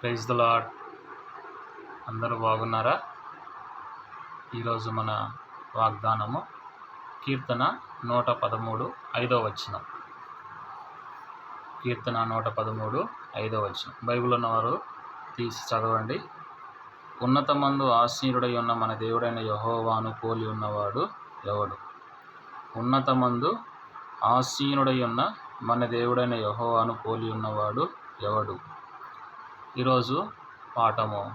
Praise the lord అందరూ బాగున్నారా? ఈరోజు మన వాగ్దానము కీర్తన నూట పదమూడు ఐదో వచనం. కీర్తన నూట పదమూడు ఐదో వచనం. బైబిల్ ఉన్నవారు తీసి చదవండి. ఉన్నతమందు ఆశీనుడై ఉన్న మన దేవుడైన యహోవాను పోలి ఉన్నవాడు ఎవడు? ఉన్నతమందు ఆశీనుడై ఉన్న మన దేవుడైన యహోవాను పోలి ఉన్నవాడు ఎవడు? ఈరోజు పాఠము.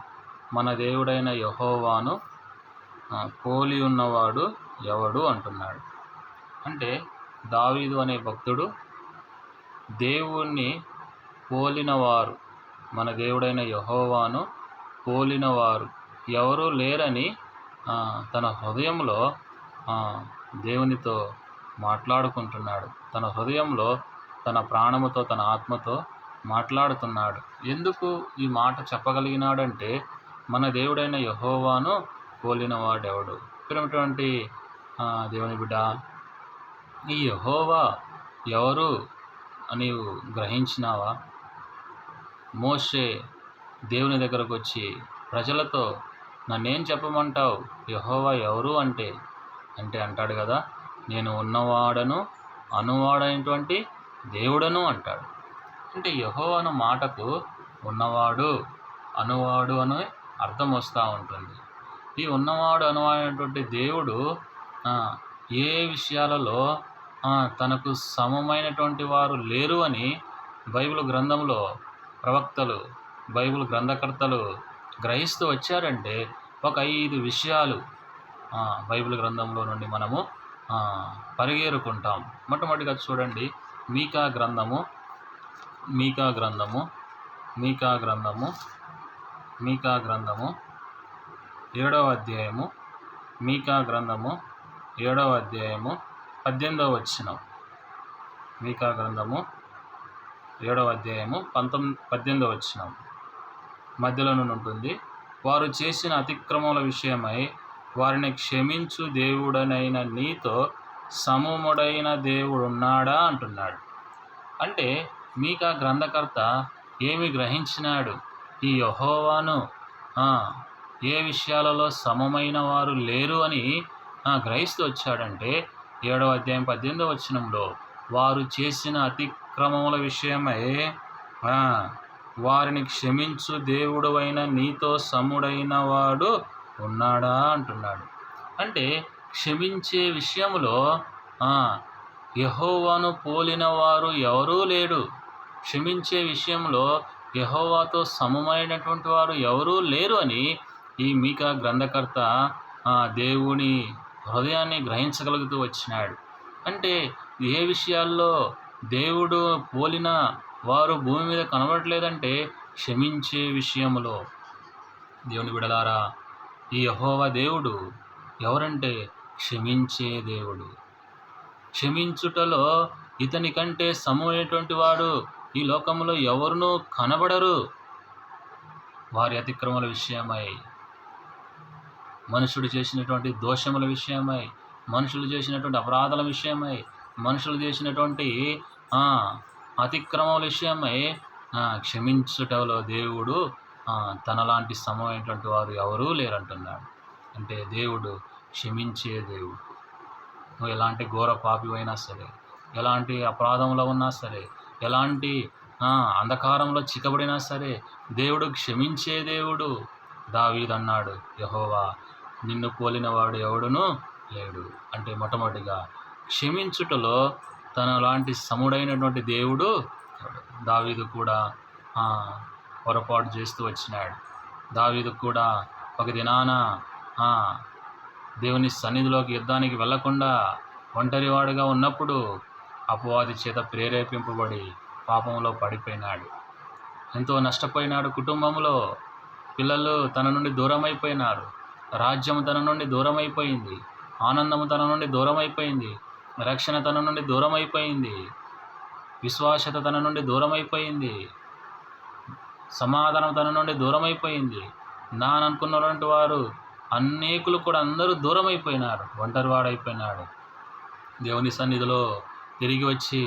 మన దేవుడైన యహోవాను పోలి ఉన్నవాడు ఎవడు అంటున్నాడు. అంటే దావీదు అనే భక్తుడు దేవుణ్ణి పోలినవారు మన దేవుడైన యహోవాను పోలినవారు ఎవరూ లేరని తన హృదయంలో దేవునితో మాట్లాడుకుంటున్నాడు. తన హృదయంలో తన ప్రాణముతో తన ఆత్మతో మాట్లాడుతున్నాడు. ఎందుకు ఈ మాట చెప్పగలిగినాడంటే మన దేవుడైన యహోవాను పోలినవాడెవడు ఇక్కడటువంటి దేవుని బిడ్డ ఈ యహోవా ఎవరు అని నీవు గ్రహించినావా? మోషే దేవుని దగ్గరకు వచ్చి ప్రజలతో నన్నేం చెప్పమంటావు? యహోవా ఎవరు అంటే అంటే అంటాడు కదా నేను ఉన్నవాడను అనువాడైనటువంటి దేవుడను అంటాడు. అంటే యహోవను మాటకు ఉన్నవాడు అనువాడు అని అర్థం వస్తూ ఉంటుంది. ఈ ఉన్నవాడు అనువైనటువంటి దేవుడు ఏ విషయాలలో తనకు సమమైనటువంటి వారు లేరు అని బైబిల్ గ్రంథంలో ప్రవక్తలు బైబిల్ గ్రంథకర్తలు గ్రహిస్తూ వచ్చారంటే ఒక ఐదు విషయాలు బైబిల్ గ్రంథంలో నుండి మనము పరిగేరుకుంటాం. మొట్టమొదటిగా చూడండి మీకా గ్రంథము మీకా గ్రంథము మీకా గ్రంథము మీకా గ్రంథము ఏడవ అధ్యాయము మీకా గ్రంథము ఏడవ అధ్యాయము పద్దెనిమిదవ వచనం. మీకా గ్రంథము ఏడవ అధ్యాయము పంతొమ్మిది పద్దెనిమిదవ వచనం. మధ్యలో నుండి ఉంటుంది వారు చేసిన అతిక్రమముల విషయమై వారిని క్షమించు దేవుడనైన నీతో సమముడైన దేవుడున్నాడా? అంటున్నాడు. అంటే మీకా గ్రంథకర్త ఏమి గ్రహించినాడు? ఈ యహోవాను ఏ విషయాలలో సమమైన వారు లేరు అని గ్రహిస్తూ వచ్చాడంటే ఏడవ అధ్యాయం పద్దెనిమిదవ వచనంలో వారు చేసిన అతిక్రమముల విషయమై వారిని క్షమించు దేవుడవైన నీతో సముడైన వాడు ఉన్నాడా అంటున్నాడు. అంటే క్షమించే విషయంలో యహోవాను పోలిన వారు ఎవరూ లేడు. క్షమించే విషయంలో యహోవాతో సమమైనటువంటి వారు ఎవరూ లేరు అని ఈ మీకా గ్రంథకర్త దేవుని హృదయాన్ని గ్రహించగలుగుతూ వచ్చినాడు. అంటే ఏ విషయాల్లో దేవుడు పోలిన వారు భూమి మీద కనబడట్లేదంటే క్షమించే విషయంలో. దేవుని విడలారా ఈ యహోవ దేవుడు ఎవరంటే క్షమించే దేవుడు. క్షమించుటలో ఇతని కంటే సమమైనటువంటి వాడు ఈ లోకంలో ఎవరునూ కనబడరు. వారి అతిక్రమల విషయమై మనుషుడు చేసినటువంటి దోషముల విషయమై మనుషులు చేసినటువంటి అపరాధాల విషయమై మనుషులు చేసినటువంటి అతిక్రమముల విషయమై క్షమించుటలో దేవుడు తనలాంటి సమమైనటువంటి వారు ఎవరూ లేరంటున్నాడు. అంటే దేవుడు క్షమించే దేవుడు. నువ్వు ఎలాంటి ఘోర పాపివైనా సరే ఎలాంటి అపరాధంలో ఉన్నా సరే ఎలాంటి అంధకారంలో చిక్కబడినా సరే దేవుడు క్షమించే దేవుడు దావీదన్నాడు. యహోవా నిన్ను పోలినవాడు ఎవడునూ లేడు. అంటే మొట్టమొదటిగా క్షమించుటలో తన లాంటి సముడైనటువంటి దేవుడు దావీదు కూడా పొరపాటు చేస్తూ వచ్చినాడు. దావీదు కూడా ఒక దినాన దేవుని సన్నిధిలోకి యుద్ధానికి వెళ్ళకుండా ఒంటరివాడుగా ఉన్నప్పుడు అపవాది చేత ప్రేరేపింపబడి పాపంలో పడిపోయినాడు. ఎంతో నష్టపోయినాడు కుటుంబంలో. పిల్లలు తన నుండి దూరం అయిపోయినారు రాజ్యం తన నుండి దూరం అయిపోయింది ఆనందము తన నుండి దూరం అయిపోయింది రక్షణ తన నుండి దూరం అయిపోయింది విశ్వాసత తన నుండి దూరం అయిపోయింది సమాధానం తన నుండి దూరం అయిపోయింది నాననుకున్నటువంటి వారు అనేకులు కూడా అందరూ దూరం అయిపోయినారు ఒంటరివాడైపోయినాడు. దేవుని సన్నిధిలో తిరిగి వచ్చి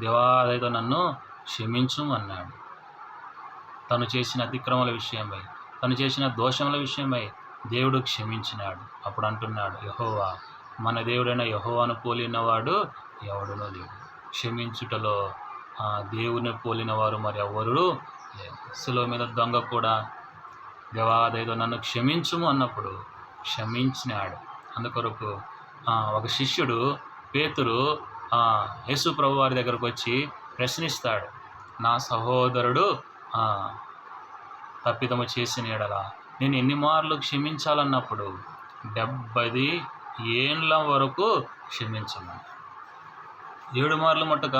దేవాదయతో నన్ను క్షమించు అన్నాడు. తను చేసిన అతిక్రమల విషయమై తను చేసిన దోషముల విషయమై దేవుడు క్షమించినాడు. అప్పుడు అంటున్నాడు యహోవా మన దేవుడైన యహోవాను పోలినవాడు ఎవడునో లేడు. క్షమించుటలో దేవుని పోలిన వారు మరి ఎవరు శిలో మీద దొంగ కూడా దేవాదేదో నన్ను క్షమించుము అన్నప్పుడు క్షమించినాడు. అందుకొరకు ఒక శిష్యుడు పేతురు యేసు ప్రభు వారి దగ్గరకు వచ్చి ప్రశ్నిస్తాడు నా సహోదరుడు తప్పిదము చేసిన ఎడల నేను ఎన్ని మార్లు క్షమించాలన్నప్పుడు డెబ్బది ఏండ్ల వరకు క్షమించను. ఏడు మార్లు మట్టుక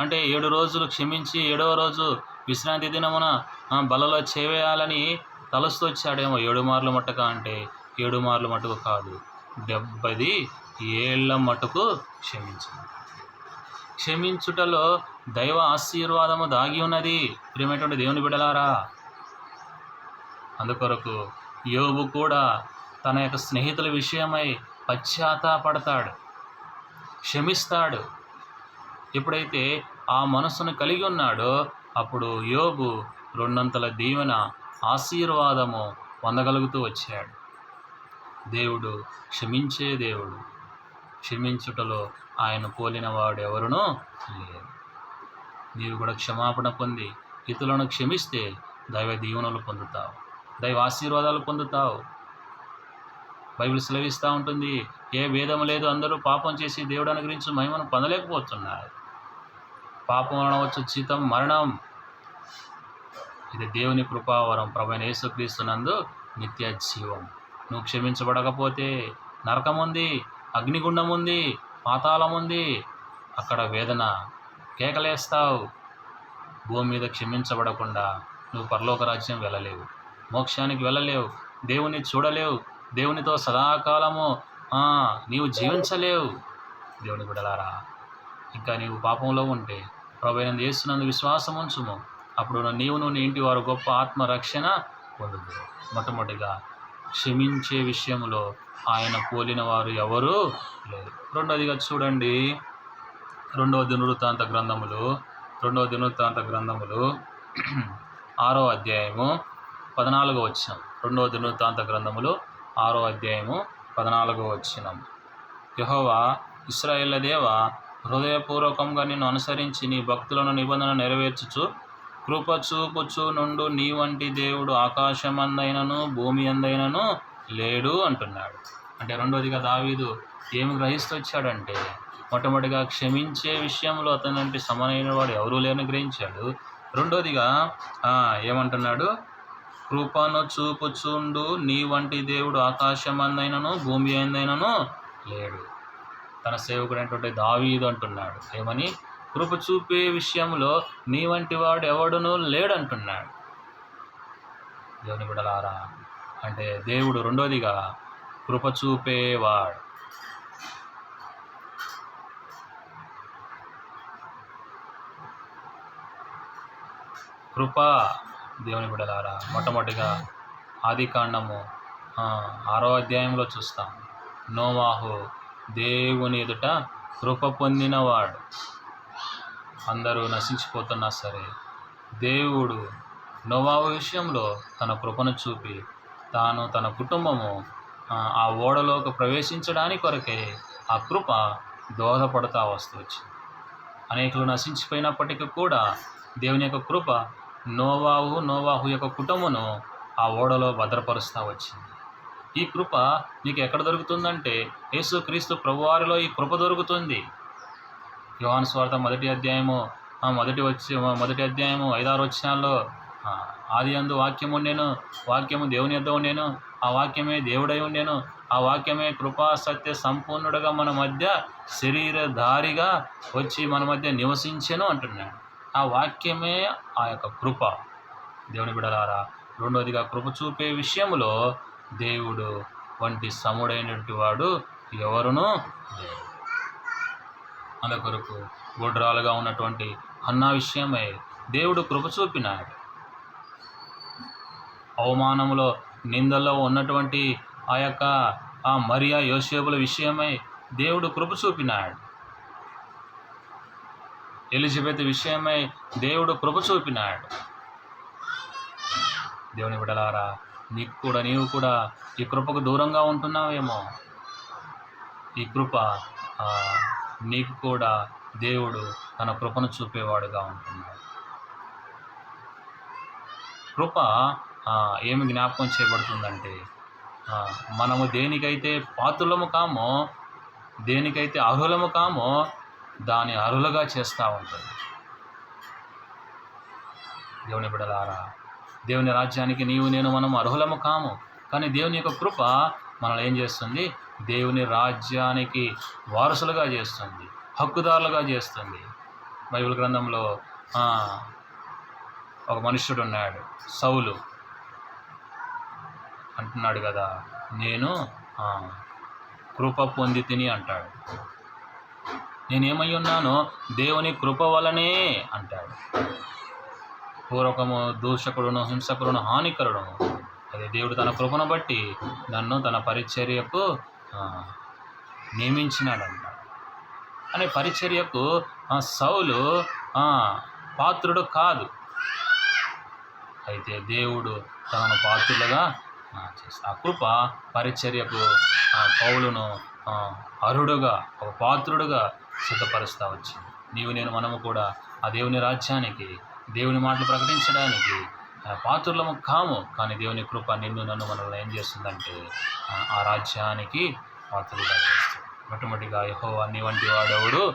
అంటే ఏడు రోజులు క్షమించి ఏడవ రోజు విశ్రాంతి దినమున బలలో చేవేయాలని తలస్తూ వచ్చాడేమో ఏడు మార్లు మట్టుక అంటే ఏడు మార్లు మటుకు కాదు డెబ్బది ఏళ్ళ మటుకు క్షమించను. క్షమించుటలో దైవ ఆశీర్వాదము దాగి ఉన్నది. ప్రియమైనటువంటి దేవుని బిడలారా అందుకొరకు యోబు కూడా తన యొక్క స్నేహితుల విషయమై పశ్చాత్తాపడతాడు క్షమిస్తాడు. ఎప్పుడైతే ఆ మనస్సును కలిగి ఉన్నాడో అప్పుడు యోబు రెండంతల దీవెన ఆశీర్వాదము పొందగలుగుతూ వచ్చాడు. దేవుడు క్షమించే దేవుడు. క్షమించుటలో ఆయన పోలిన వాడు లేరు నీవు కూడా క్షమాపణ పొంది ఇతరులను క్షమిస్తే దైవ దీవెనలు పొందుతావు. దైవ ఆశీర్వాదాలు పొందుతావు. బైబిల్ సెలవిస్తూ ఉంటుంది ఏ భేదం లేదు అందరూ పాపం చేసి దేవుడు అనుగ్రహించి మహిమను పొందలేకపోతున్నారు. పాపం వలన వచ్చు జీతం మరణం. ఇది దేవుని కృపావరం ప్రభైన యేసుక్రీస్తునందు నిత్య జీవం. నువ్వు క్షమించబడకపోతే నరకం ఉంది అగ్నిగుండం ఉంది పాతాళం ఉంది. అక్కడ వేదన కేకలేస్తావు. భూమి మీద క్షమించబడకుండా నువ్వు పరలోక రాజ్యం వెళ్ళలేవు. మోక్షానికి వెళ్ళలేవు. దేవుని చూడలేవు. దేవునితో సదాకాలము నీవు జీవించలేవు. దేవుని బిడలారా ఇంకా నీవు పాపంలో ఉంటే ప్రభుత్వం చేస్తున్నందు విశ్వాసం ఉంచుము. అప్పుడు నీవును నీ ఇంటి వారు గొప్ప ఆత్మరక్షణ పొందుదు మొట్టమొదటిగా క్షమించే విషయంలో ఆయన పోలిన వారు ఎవరు లేరు. రెండవదిగా చూడండి. రెండవ దినవృత్తాంత గ్రంథములు. రెండవ దినవృత్తాంత గ్రంథములు. ఆరో అధ్యాయము పద్నాలుగో వచ్చినం రెండవ దినవృత్తాంత గ్రంథములు. ఆరో అధ్యాయము పద్నాలుగో వచ్చినం యహోవా ఇస్రాయేళ్ళ దేవ హృదయపూర్వకంగా నిన్ను అనుసరించి నీ భక్తులను నిబంధన నెరవేర్చుచు కృప చూపుచు నుండు నీ వంటి దేవుడు ఆకాశమందైనను భూమి అందైనను లేడు అంటున్నాడు. అంటే రెండోదిగా దావీదు ఏమి గ్రహిస్తూ వచ్చాడంటే మొట్టమొదటిగా క్షమించే విషయంలో అతనంటే సమనైన వాడు ఎవరూ లేని గ్రహించాడు. రెండోదిగా ఏమంటున్నాడు? కృపను చూపుచుండు నీ వంటి దేవుడు ఆకాశమందైనను భూమి అందైనను లేడు. తన సేవకుడైనటువంటి దావీదు అంటున్నాడు. ఏమని? కృప చూపే విషయంలో నీ వంటి వాడు ఎవడునూ లేడంటున్నాడు. దేవుని బిడలారా అంటే దేవుడు రెండోదిగా కృప చూపేవాడు కృప దేవుని బిడలారా మొట్టమొదటిగా ఆది కాండము ఆరో అధ్యాయంలో చూస్తాం. నోవాహు దేవుని ఎదుట కృప పొందినవాడు. అందరూ నశించిపోతున్నా సరే దేవుడు నోవాహు విషయంలో తన కృపను చూపి తాను తన కుటుంబము ఆ, ఓడలోకి ప్రవేశించడానికి కొరకే ఆ కృప దోహదపడతా వస్తూ వచ్చింది అనేకులు నశించిపోయినప్పటికీ కూడా దేవుని యొక్క కృప నోవాహు నోవాహు యొక్క కుటుంబను ఆ ఓడలో భద్రపరుస్తూ వచ్చింది. ఈ కృప నీకు ఎక్కడ దొరుకుతుందంటే యేసుక్రీస్తు ప్రభువారిలో ఈ కృప దొరుకుతుంది. యోహాను స్వార్థ మొదటి అధ్యాయము ఆ మొదటి వచ్చి మొదటి అధ్యాయము ఐదారు వచ్చినాల్లో ఆది అందు వాక్యము ఉండేను వాక్యము దేవుని యొద్ద ఉండేను ఆ వాక్యమే దేవుడై ఉండేను ఆ వాక్యమే కృపా సత్య సంపూర్ణుడుగా మన మధ్య శరీరధారిగా వచ్చి మన మధ్య నివసించెను అంటున్నాడు. ఆ వాక్యమే ఆ యొక్క కృప. దేవుని బిడలారా రెండోదిగా కృప చూపే విషయంలో దేవుడు వంటి సముడైనటువంటి వాడు ఎవరునూ లేరు అందుకొరకు గుడ్రాలుగా ఉన్నటువంటి అన్నా విషయమై దేవుడు కృప చూపినాడు. అవమానములో నిందల్లో ఉన్నటువంటి ఆ యొక్క ఆ మరియా యోసేపుల విషయమై దేవుడు కృప చూపినాడు. ఎలిజబెత్ విషయమై దేవుడు కృప చూపినాడు. దేవుని విడలారా నీకు కూడా నీవు కూడా ఈ కృపకు దూరంగా ఉంటున్నావేమో? ఈ కృప నీకు కూడా దేవుడు తన కృపను చూపేవాడుగా ఉంటున్నాడు. కృప ఏమి జ్ఞాపకం చేయబడుతుందంటే మనము దేనికైతే పాత్రులము కామో దేనికైతే అర్హులము కామో దాని అర్హులుగా చేస్తూ ఉంటుంది దేవుని బిడలారా దేవుని రాజ్యానికి నీవు నేను మనం అర్హులము కాము కానీ దేవుని యొక్క కృప మనల్ని ఏం చేస్తుంది? దేవుని రాజ్యానికి వారసులుగా చేస్తుంది. హక్కుదారులుగా చేస్తుంది. బైబిల్ గ్రంథంలో ఒక మనుష్యుడు ఉన్నాడు సౌలు. అంటున్నాడు కదా నేను కృప పొంది తిని అంటాడు. నేనేమై ఉన్నానో దేవుని కృప వలనే అంటాడు. పూర్వకము దూషకుడును హింసకుడును హానికరుడును అదే దేవుడు తన కృపను బట్టి నన్ను తన పరిచర్యకు నియమించినాడంట. అనే పరిచర్యకు సౌలు పాత్రుడు కాదు. అయితే దేవుడు తనను పాత్రులుగా ఆ, ఆ కృప పరిచర్యకు పౌలును అరుడుగా అర్హుడుగా ఒక పాత్రుడుగా సిద్ధపరుస్తూ వచ్చింది. నీవు నేను మనము కూడా ఆ దేవుని రాజ్యానికి దేవుని మాటలు ప్రకటించడానికి పాత్రులము కాము కానీ దేవుని కృప నిన్ను నన్ను మనల్ని ఏం చేస్తుందంటే ఆ, రాజ్యానికి పాత్రులుగా చేస్తుంది మొట్టమొదటిగా యహో అన్ని వంటి వాడెవడు?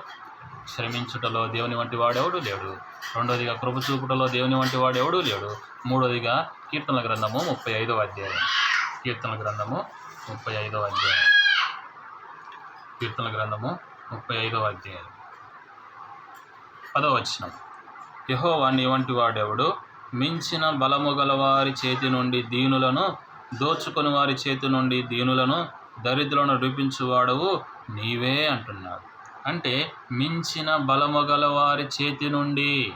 శ్రమించుటలో దేవుని వంటి వాడెవడు లేడు. రెండోదిగా కృప చూపుటలో దేవుని వంటి వాడెవడు లేడు. మూడోదిగా కీర్తనల గ్రంథము ముప్పై ఐదవ అధ్యాయం. కీర్తనల గ్రంథము ముప్పై ఐదవ అధ్యాయం. కీర్తనల గ్రంథము ముప్పై ఐదవ అధ్యాయం పదవచనం యహో వాణ్ణి వంటి వాడెవడు? మించిన బలము గలవారి చేతి నుండి దీనులను దోచుకుని వారి చేతి నుండి దీనులను దరిద్రులను రూపించువాడవు నీవే అంటున్నాడు. అంటే మించిన బలము గలవారి చేతి నుండి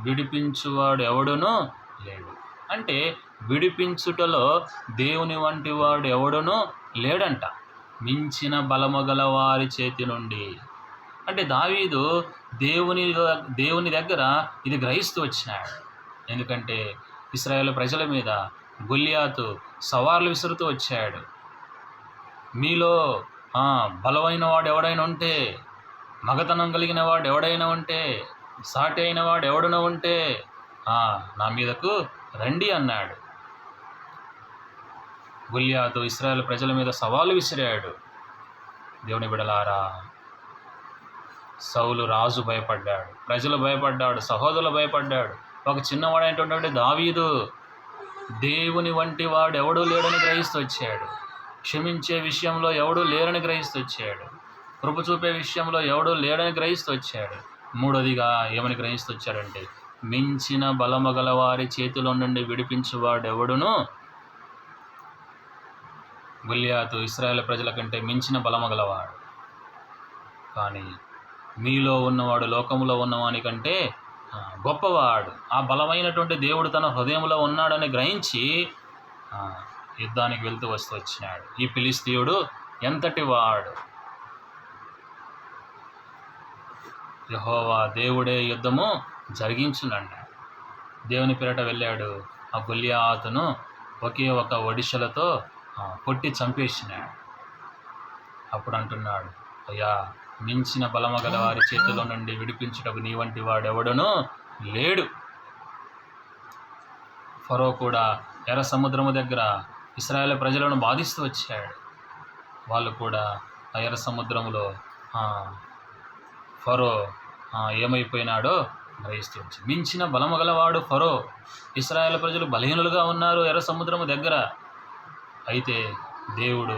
విడిపించువాడు ఎవడునూ లేడు. అంటే విడిపించుటలో దేవుని వంటి వాడు ఎవడునూ లేడంట. మించిన బలము గలవారి చేతి నుండి. అంటే దావీదు దేవుని దేవుని దగ్గర ఇది గ్రహిస్తూ వచ్చినాడు. ఎందుకంటే ఇస్రాయేల్ ప్రజల మీద గుల్యాతు సవార్లు విసురుతూ వచ్చాడు. మీలో బలమైన వాడు ఎవడైనా ఉంటే మగతనం కలిగిన వాడు ఎవడైనా ఉంటే సాటి అయిన వాడు ఎవడైనా ఉంటే నా మీదకు రండి అన్నాడు. గుల్యాతు ఇస్రాయేల్ ప్రజల మీద సవాలు విసిరాడు. దేవుని బిడలారా సౌలు రాజు భయపడ్డాడు ప్రజలు భయపడ్డాడు సహోదరులు భయపడ్డాడు. ఒక చిన్నవాడైనటువంటి దావీదు దేవుని వంటి వాడు ఎవడూ లేడని గ్రహిస్తూ వచ్చాడు క్షమించే విషయంలో ఎవడూ లేరని గ్రహిస్తూ వచ్చాడు కృప చూపే విషయంలో ఎవడూ లేడని గ్రహిస్తూ వచ్చాడు మూడోదిగా ఏమని గ్రహిస్తూ వచ్చాడంటే మించిన బలమగల వారి చేతిలో నుండి విడిపించువాడు ఎవడును గుల్యాతు ఇస్రాయేల్ ప్రజల కంటే మించిన బలమగలవాడు కానీ మీలో ఉన్నవాడు లోకంలో ఉన్నవాని కంటే గొప్పవాడు. ఆ బలమైనటువంటి దేవుడు తన హృదయంలో ఉన్నాడని గ్రహించి యుద్ధానికి వెళ్తూ వస్తూ వచ్చినాడు. ఈ పిలిస్తీయుడు ఎంతటి వాడు యహోవా దేవుడే యుద్ధము జరిగించునండి దేవుని పేరట వెళ్ళాడు. ఆ గొల్లియాతును ఒకే ఒక ఒడిశలతో కొట్టి చంపేసినాడు. అప్పుడు అంటున్నాడు అయ్యా మించిన బలమ గల వారి చేతిలో నుండి విడిపించుటకు నీ వంటి వాడెవడనో లేడు. ఫరో కూడా ఎర్ర సముద్రము దగ్గర ఇస్రాయేల్ ప్రజలను బాధిస్తూ వచ్చాడు. వాళ్ళు కూడా ఆ ఎర్ర సముద్రములో ఫరో ఏమైపోయినాడో గ్రహిస్తూ వచ్చి మించిన బలమగలవాడు ఫరో ఇస్రాయేల్ ప్రజలు బలహీనులుగా ఉన్నారు ఎర్ర సముద్రము దగ్గర. అయితే దేవుడు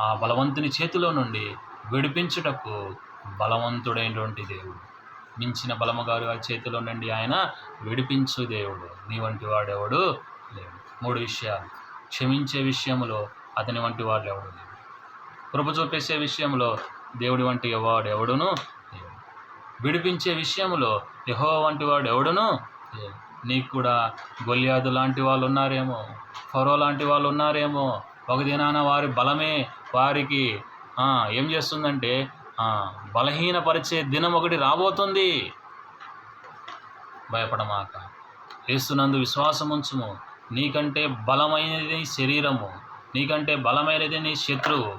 ఆ బలవంతుని చేతిలో నుండి విడిపించుటకు బలవంతుడైనటువంటి దేవుడు. మించిన బలమగారు గారి చేతిలో నుండి ఆయన విడిపించు దేవుడు. నీ వంటి వాడెవడు లేడు. మూడు విషయాలు. క్షమించే విషయంలో అతని వంటి వాడు ఎవడు లేడు. కృప చూపేసే విషయంలో దేవుడి వంటి వాడు ఎవడును లేడు. విడిపించే విషయంలో యహో వంటి వాడు ఎవడును లేడు. నీకు కూడా గొల్యాదు లాంటి వాళ్ళు ఉన్నారేమో ఫరో లాంటి వాళ్ళు ఉన్నారేమో ఒక దినాన వారి బలమే వారికి ఏం చేస్తుందంటే బలహీనపరిచే దినం ఒకటి రాబోతుంది. భయపడమాక. వేస్తున్నందు విశ్వాసం ఉంచుము నీకంటే బలమైనది శరీరము. నీకంటే బలమైనది నీ శత్రువు.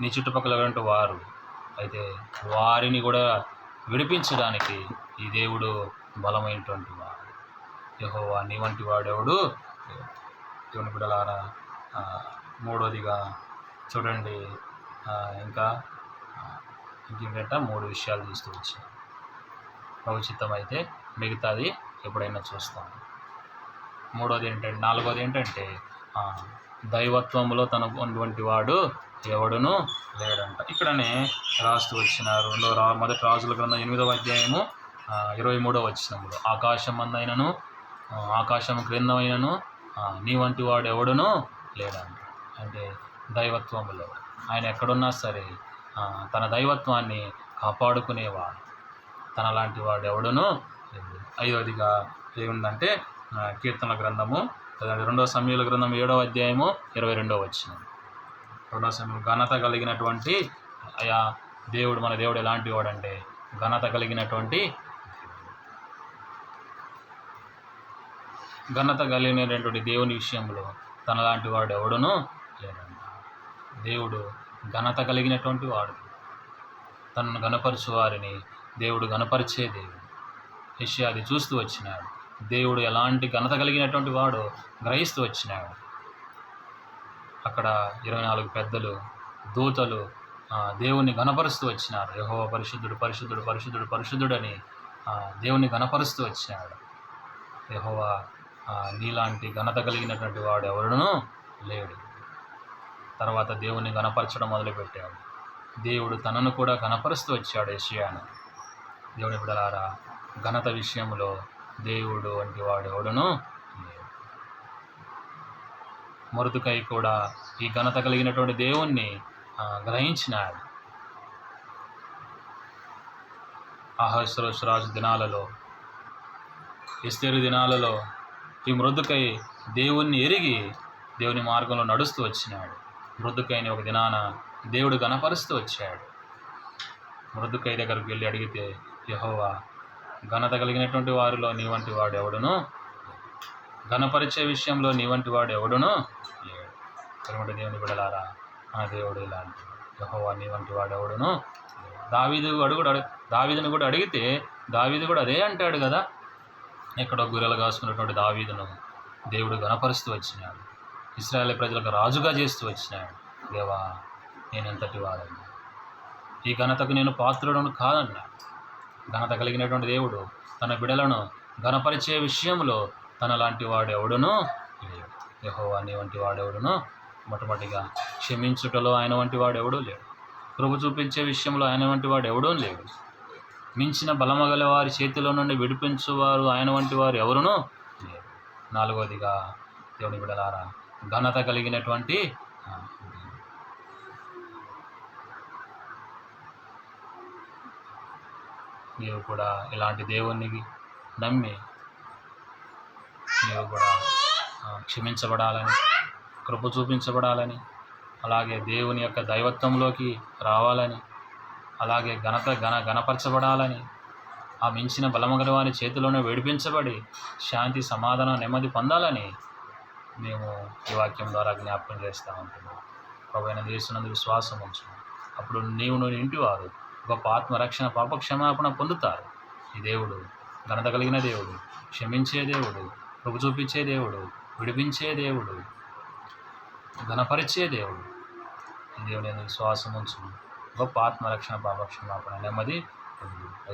నీ చుట్టుపక్కల వారు. అయితే వారిని కూడా విడిపించడానికి ఈ దేవుడు బలమైనటువంటి వాడు. యహోవా నీ వంటి వాడేవుడు? దేవుని బిడలారా మూడోదిగా చూడండి. ఇంకా ఇంకేంటంటే మూడు విషయాలు తీస్తూ వచ్చాను. భవిచిత్తం అయితే మిగతాది ఎప్పుడైనా చూస్తాం మూడోది ఏంటంటే నాలుగోది ఏంటంటే దైవత్వంలో తన ఉన్నటువంటి వాడు ఎవడును లేడంట. ఇక్కడనే రాస్తూ వచ్చిన రెండో రా మొదటి రాజుల గ్రంథం ఎనిమిదవ అధ్యాయము ఇరవై మూడవ వచ్చినప్పుడు ఆకాశం అందైనను ఆకాశం క్రిందమైనను నీ వంటి వాడు ఎవడును లేడంట. అంటే దైవత్వములో ఆయన ఎక్కడున్నా సరే తన దైవత్వాన్ని కాపాడుకునేవాడు. తన లాంటి వాడు ఎవడును ఐదవదిగా ఏముందంటే కీర్తన గ్రంథము రెండవ సమయాల గ్రంథం ఏడవ అధ్యాయము ఇరవై రెండవ వచ్చిన రెండవ సమయం ఘనత కలిగినటువంటి అయా దేవుడు మన దేవుడు ఎలాంటి వాడంటే ఘనత కలిగినటువంటి ఘనత కలిగినటువంటి దేవుని విషయంలో తనలాంటి వాడు ఎవడును లేదండి దేవుడు ఘనత కలిగినటువంటి వాడు. తనను గనపరచు వారిని దేవుడు గనపరిచే దేవుడు. యెషయా అది చూస్తూ వచ్చినాడు. దేవుడు ఎలాంటి ఘనత కలిగినటువంటి వాడు గ్రహిస్తూ వచ్చినాడు. అక్కడ ఇరవై నాలుగు పెద్దలు దూతలు దేవుణ్ణి గణపరుస్తూ వచ్చినారు. యహో పరిశుద్ధుడు పరిశుద్ధుడు పరిశుద్ధుడు పరిశుద్ధుడని దేవుని దేవుణ్ణి గణపరుస్తూ వచ్చినాడు. యహోవా నీలాంటి ఘనత కలిగినటువంటి వాడు ఎవరునూ లేడు. తర్వాత దేవుణ్ణి గణపరచడం మొదలుపెట్టాడు. దేవుడు తనను కూడా గణపరుస్తూ వచ్చాడు యెషయాను దేవుని బిడలారా ఘనత విషయంలో దేవుడు వంటి వాడు ఎవడును మృదుకై మరుదుకై కూడా ఈ ఘనత కలిగినటువంటి దేవుణ్ణి గ్రహించినాడు. అహస్రోషరాజు దినాలలో ఇస్తేరు దినాలలో ఈ మృదుకై దేవుణ్ణి ఎరిగి దేవుని మార్గంలో నడుస్తూ వచ్చినాడు. మృదుకైన ఒక దినాన దేవుడు గణపరుస్తూ వచ్చాడు. మృదుకై దగ్గరకు వెళ్ళి అడిగితే యహోవా ఘనత కలిగినటువంటి వారిలో నీ వంటి వాడు ఎవడును? ఘనపరిచే విషయంలో నీ వంటి వాడు ఎవడును? లేడు. కనుక దేవుని బిడలారా ఆ దేవుడు ఇలాంటి యహోవా నీ వంటి వాడు ఎవడును? దావీదు అడుగుడు అడు దావీదును కూడా అడిగితే దావీదు కూడా అదే అంటాడు కదా. ఎక్కడో గురెలు కాసుకున్నటువంటి దావీదును దేవుడు గణపరుస్తూ వచ్చినాడు. ఇస్రాయేల్ ప్రజలకు రాజుగా చేస్తూ వచ్చినాడు. దేవా నేను ఎంతటి వాడని. ఈ ఘనతకు నేను పాత్రుడను కాదన్నా. ఘనత కలిగినటువంటి దేవుడు తన బిడలను ఘనపరిచే విషయంలో తన లాంటి వాడు లేడు. యెహోవా నీ వంటి వాడెవడును మొట్టమొదటిగా క్షమించుటలో ఆయన వంటి వాడెవడూ లేడు. కృప చూపించే విషయంలో ఆయన వంటి వాడు ఎవడూ లేడు. మించిన బలమగల వారి చేతిలో నుండి విడిపించువారు ఆయన వంటి వారు ఎవరునూ లేరు. నాలుగవదిగా దేవుని బిడలారా ఘనత కలిగినటువంటి నీవు కూడా ఇలాంటి దేవుణ్ణి నమ్మి నీవు కూడా క్షమించబడాలని కృప చూపించబడాలని అలాగే దేవుని యొక్క దైవత్వంలోకి రావాలని అలాగే ఘనత ఘన ఘనపరచబడాలని ఆ మించిన బలమగల వారి చేతిలోనే విడిపించబడి శాంతి సమాధానం నెమ్మది పొందాలని మేము ఈ వాక్యం ద్వారా జ్ఞాపకం చేస్తూ ఉంటున్నాం. ప్రభైన దేశనందు విశ్వాసం ఉంచు అప్పుడు నీవు నువ్వు ఇంటివారు. గొప్ప ఆత్మరక్షణ పాప క్షమాపణ పొందుతారు. ఈ దేవుడు ఘనత కలిగిన దేవుడు క్షమించే దేవుడు కృప చూపించే దేవుడు విడిపించే దేవుడు ఘనపరిచే దేవుడు. ఈ దేవుని యందు విశ్వాసం ఉంచు గొప్ప ఆత్మరక్షణ పాపక్షమాపణ నెమ్మది పొందు.